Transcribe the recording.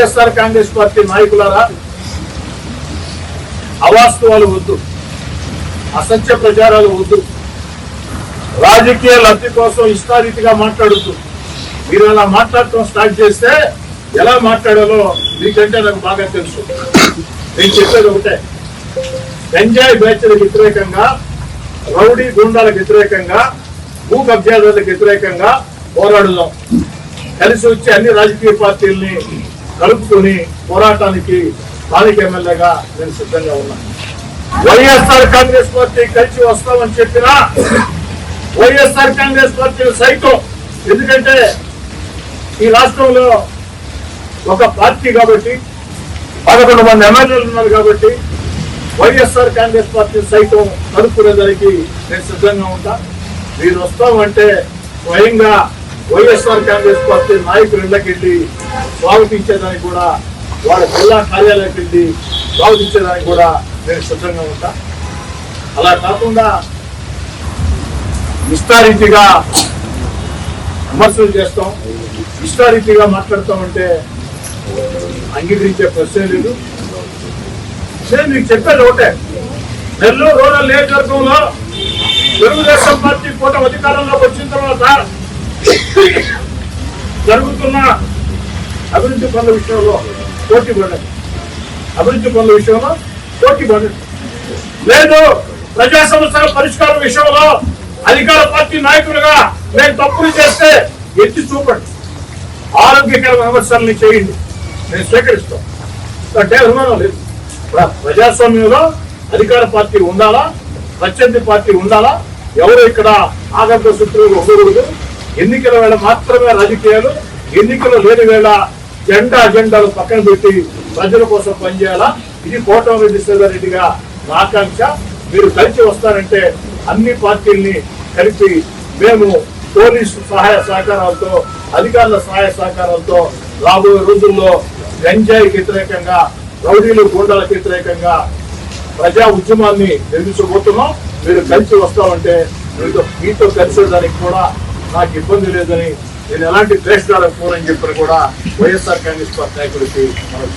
YSR Congress party నాయకులారా అవాస్తవాలు వద్దు అసత్య ప్రచారాలు వద్దు రాజకీయ లబ్ధి కోసం ఇష్టారీతిగా మాట్లాడుతూ మీరు అలా మాట్లాడటం స్టార్ట్ చేస్తే ఎలా మాట్లాడాలో మీకంటే నాకు బాగా తెలుసు. నేను చెప్పేది ఒకటే గంజాయి బ్యాచ్లకు వ్యతిరేకంగా రౌడీ గుండాలకు వ్యతిరేకంగా భూ కబ్జాదారులకు వ్యతిరేకంగా పోరాడుదాం. కలిసి వచ్చే అన్ని రాజకీయ పార్టీల్ని కలుపుకొని పోరాటానికి స్థానిక ఎమ్మెల్యేగా నేను సిద్ధంగా ఉన్నాను. వైఎస్ఆర్ కాంగ్రెస్ పార్టీ కలిసి వస్తామని చెప్పినా వైఎస్ఆర్ కాంగ్రెస్ పార్టీ సైతం. ఎందుకంటే ఈ రాష్ట్రంలో ఒక పార్టీ కాబట్టి పదకొండు మంది ఎమ్మెల్యేలు ఉన్నారు కాబట్టి వైఎస్ఆర్ కాంగ్రెస్ పార్టీ సైతం కలుపుకునేదానికి నేను సిద్ధంగా ఉంటా. మీరు వస్తామంటే స్వయంగా వైఎస్ఆర్ కాంగ్రెస్ పార్టీ నాయకులు ఇళ్ళకెళ్ళి స్వాగతించేదానికి కూడా వాళ్ళ జిల్లా కార్యాలయానికి వెళ్ళి స్వాగతించేదానికి కూడా నేను సిద్ధంగా ఉంటా. అలా కాకుండా ఇష్టారీతిగా విమర్శలు చేస్తాం. ఇష్టారీతిగా మాట్లాడతామంటే అంగీకరించే ప్రశ్నే లేదు. నేను మీకు చెప్పేది ఒకటే. నెల్లూరు రూరల్ నియోజకవర్గంలో తెలుగుదేశం పార్టీ కూటమి అధికారంలోకి వచ్చిన తర్వాత జరుగుతున్న అభివృద్ధి పనుల విషయంలో పోటీ పడండి అభివృద్ధి పనుల విషయంలో పోటీ పడండి లేదు ప్రజా సమస్యల పరిష్కారం విషయంలో అధికార పార్టీ నాయకులుగా నేను తప్పులు చేస్తే ఎత్తి చూపండి. ఆరోగ్యకర విమర్శల్ని చేయండి. నేను స్వీకరిస్తాను. అంటే అనుమానం లేదు. ప్రజాస్వామ్యంలో అధికార పార్టీ ఉండాలా? ప్రత్యర్థి పార్టీ ఉండాలా? ఎవరు ఇక్కడ ఆగంత సూత్రులు ఉండకూడదు? ఎన్నికల వేళ మాత్రమే రాజకీయాలు ఎన్నికలు లేని వేళ జెండా అజెండాలు పక్కన పెట్టి ప్రజల కోసం పనిచేయాలా? ఇది కోటమి రెడ్డిగా నా ఆకాంక్ష. మీరు కలిసి వస్తారంటే అన్ని పార్టీల్ని కలిపి మేము పోలీసు సహాయ సహకారాలతో అధికారుల సహాయ సహకారాలతో రాబోయే రోజుల్లో గంజాయికి వ్యతిరేకంగా రౌడీలు గూండాలకు వ్యతిరేకంగా ప్రజా ఉద్యమాన్ని నిర్మించబోతున్నాం. మీరు కలిసి వస్తామంటే మీతో మీతో కలిసేదానికి కూడా నాకు ఇబ్బంది లేదని నేను ఎలాంటి ద్వేషాలకు పోరని చెప్పని కూడా వైఎస్ఆర్ కాంగ్రెస్ పార్టీ నాయకుడికి మనం